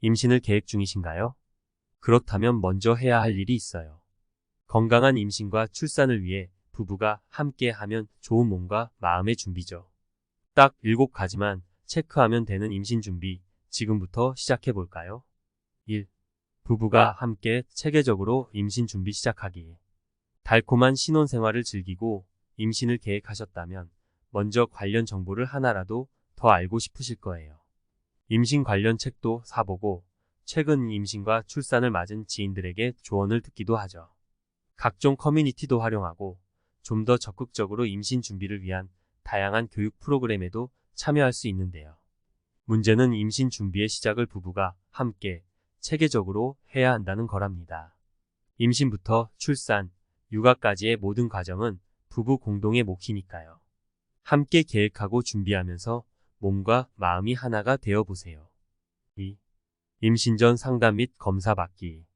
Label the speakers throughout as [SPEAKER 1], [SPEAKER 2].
[SPEAKER 1] 임신을 계획 중이신가요? 그렇다면 먼저 해야 할 일이 있어요. 건강한 임신과 출산을 위해 부부가 함께 하면 좋은 몸과 마음의 준비죠. 딱 7가지만 체크하면 되는 임신 준비 지금부터 시작해 볼까요? 1. 부부가 함께 체계적으로 임신 준비 시작하기. 달콤한 신혼 생활을 즐기고 임신을 계획하셨다면 먼저 관련 정보를 하나라도 더 알고 싶으실 거예요. 임신 관련 책도 사보고 최근 임신과 출산을 맞은 지인들에게 조언을 듣기도 하죠. 각종 커뮤니티도 활용하고 좀 더 적극적으로 임신 준비를 위한 다양한 교육 프로그램에도 참여할 수 있는데요. 문제는 임신 준비의 시작을 부부가 함께 체계적으로 해야 한다는 거랍니다. 임신부터 출산, 육아까지의 모든 과정은 부부 공동의 몫이니까요. 함께 계획하고 준비하면서 몸과 마음이 하나가 되어 보세요. 2. 임신 전 상담 및 검사 받기.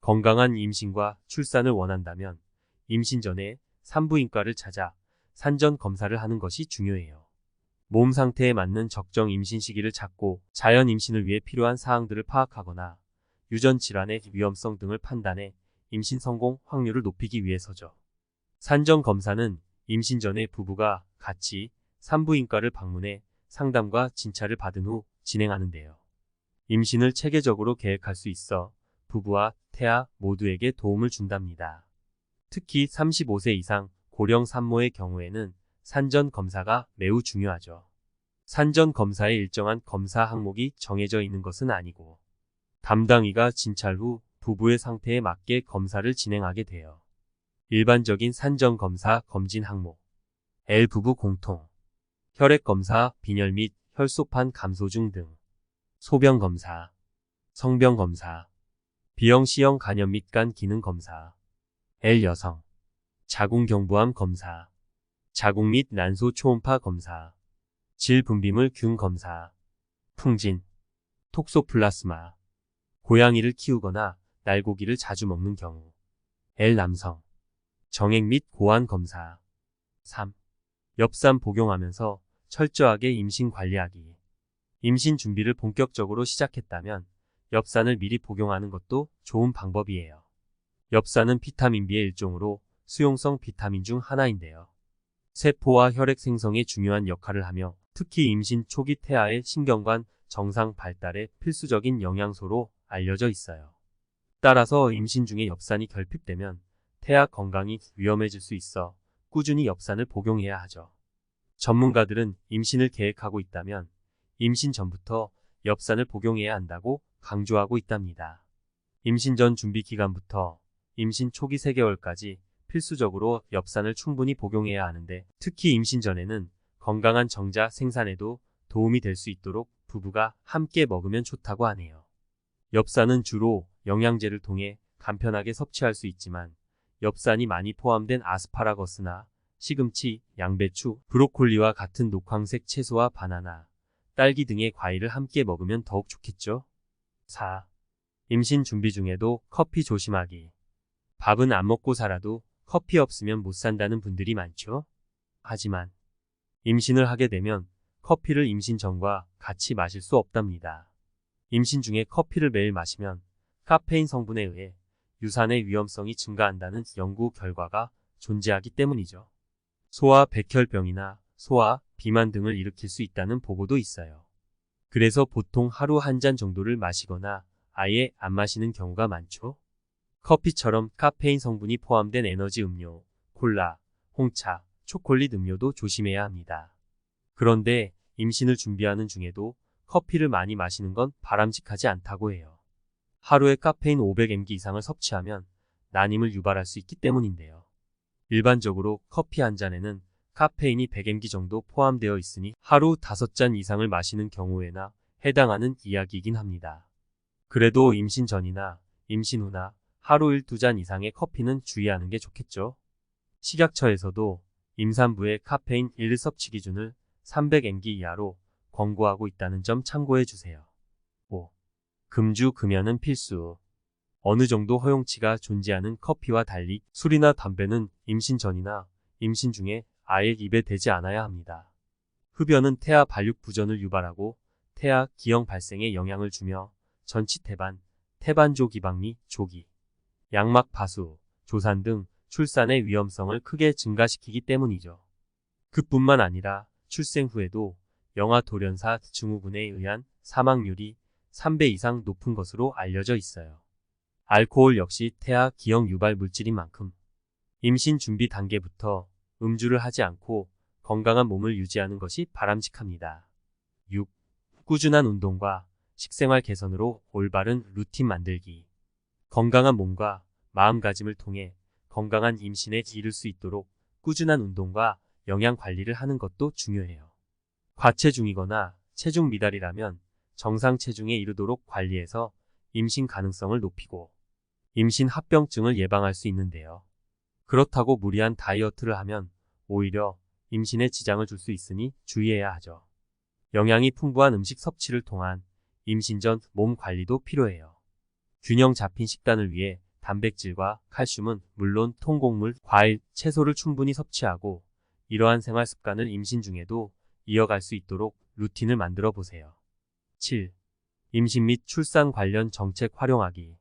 [SPEAKER 1] 건강한 임신과 출산을 원한다면 임신 전에 산부인과를 찾아 산전 검사를 하는 것이 중요해요. 몸 상태에 맞는 적정 임신 시기를 찾고 자연 임신을 위해 필요한 사항들을 파악하거나 유전 질환의 위험성 등을 판단해 임신 성공 확률을 높이기 위해서죠. 산전 검사는 임신 전에 부부가 같이 산부인과를 방문해 상담과 진찰을 받은 후 진행하는데요. 임신을 체계적으로 계획할 수 있어 부부와 태아 모두에게 도움을 준답니다. 특히 35세 이상 고령 산모의 경우에는 산전 검사가 매우 중요하죠. 산전 검사에 일정한 검사 항목이 정해져 있는 것은 아니고 담당의가 진찰 후 부부의 상태에 맞게 검사를 진행하게 돼요. 일반적인 산전 검사 검진 항목 L 부부 공통 혈액 검사, 빈혈 및 혈소판 감소 중 등. 소변 검사, 성병 검사, 비형 C형 간염 및 간 기능 검사, L 여성, 자궁경부암 검사, 자궁 및 난소 초음파 검사, 질 분비물 균 검사, 풍진, 톡소플라스마, 고양이를 키우거나 날고기를 자주 먹는 경우, L 남성, 정액 및 고환 검사, 3. 엽산 복용하면서 철저하게 임신 관리하기. 임신 준비를 본격적으로 시작했다면 엽산을 미리 복용하는 것도 좋은 방법이에요. 엽산은 비타민 B의 일종으로 수용성 비타민 중 하나인데요. 세포와 혈액 생성에 중요한 역할을 하며 특히 임신 초기 태아의 신경관 정상 발달에 필수적인 영양소로 알려져 있어요. 따라서 임신 중에 엽산이 결핍되면 태아 건강이 위험해질 수 있어 꾸준히 엽산을 복용해야 하죠. 전문가들은 임신을 계획하고 있다면 임신 전부터 엽산을 복용해야 한다고 강조하고 있답니다. 임신 전 준비 기간부터 임신 초기 3개월까지 필수적으로 엽산을 충분히 복용해야 하는데 특히 임신 전에는 건강한 정자 생산에도 도움이 될 수 있도록 부부가 함께 먹으면 좋다고 하네요. 엽산은 주로 영양제를 통해 간편하게 섭취할 수 있지만 엽산이 많이 포함된 아스파라거스나 시금치, 양배추, 브로콜리와 같은 녹황색 채소와 바나나, 딸기 등의 과일을 함께 먹으면 더욱 좋겠죠? 4. 임신 준비 중에도 커피 조심하기. 밥은 안 먹고 살아도 커피 없으면 못 산다는 분들이 많죠? 하지만 임신을 하게 되면 커피를 임신 전과 같이 마실 수 없답니다. 임신 중에 커피를 매일 마시면 카페인 성분에 의해 유산의 위험성이 증가한다는 연구 결과가 존재하기 때문이죠. 소아 백혈병이나 소아 비만 등을 일으킬 수 있다는 보고도 있어요. 그래서 보통 하루 한 잔 정도를 마시거나 아예 안 마시는 경우가 많죠. 커피처럼 카페인 성분이 포함된 에너지 음료, 콜라, 홍차, 초콜릿 음료도 조심해야 합니다. 그런데 임신을 준비하는 중에도 커피를 많이 마시는 건 바람직하지 않다고 해요. 하루에 카페인 500mg 이상을 섭취하면 난임을 유발할 수 있기 때문인데요. 일반적으로 커피 한 잔에는 카페인이 100mg 정도 포함되어 있으니 하루 5잔 이상을 마시는 경우에나 해당하는 이야기이긴 합니다. 그래도 임신 전이나 임신 후나 하루 1, 2잔 이상의 커피는 주의하는 게 좋겠죠. 식약처에서도 임산부의 카페인 1 섭취 기준을 300mg 이하로 권고하고 있다는 점 참고해 주세요. 5. 금주 금연은 필수. 어느 정도 허용치가 존재하는 커피와 달리 술이나 담배는 임신 전이나 임신 중에 아예 입에 대지 않아야 합니다. 흡연은 태아 발육 부전을 유발하고 태아 기형 발생에 영향을 주며 전치 태반, 태반조 기방미, 조기, 양막 바수, 조산 등 출산의 위험성을 크게 증가시키기 때문이죠. 그뿐만 아니라 출생 후에도 영아 돌연사 증후군에 의한 사망률이 3배 이상 높은 것으로 알려져 있어요. 알코올 역시 태아 기형 유발 물질인 만큼 임신 준비 단계부터 음주를 하지 않고 건강한 몸을 유지하는 것이 바람직합니다. 6. 꾸준한 운동과 식생활 개선으로 올바른 루틴 만들기. 건강한 몸과 마음가짐을 통해 건강한 임신에 이를 수 있도록 꾸준한 운동과 영양 관리를 하는 것도 중요해요. 과체중이거나 체중 미달이라면 정상 체중에 이르도록 관리해서 임신 가능성을 높이고 임신 합병증을 예방할 수 있는데요. 그렇다고 무리한 다이어트를 하면 오히려 임신에 지장을 줄 수 있으니 주의해야 하죠. 영양이 풍부한 음식 섭취를 통한 임신 전 몸 관리도 필요해요. 균형 잡힌 식단을 위해 단백질과 칼슘은 물론 통곡물, 과일, 채소를 충분히 섭취하고 이러한 생활 습관을 임신 중에도 이어갈 수 있도록 루틴을 만들어 보세요. 7. 임신 및 출산 관련 정책 활용하기.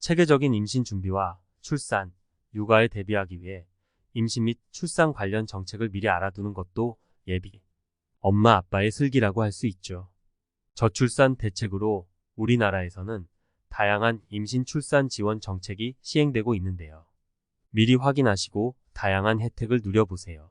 [SPEAKER 1] 체계적인 임신 준비와 출산, 육아에 대비하기 위해 임신 및 출산 관련 정책을 미리 알아두는 것도 예비. 엄마 아빠의 슬기라고 할 수 있죠. 저출산 대책으로 우리나라에서는 다양한 임신 출산 지원 정책이 시행되고 있는데요. 미리 확인하시고 다양한 혜택을 누려보세요.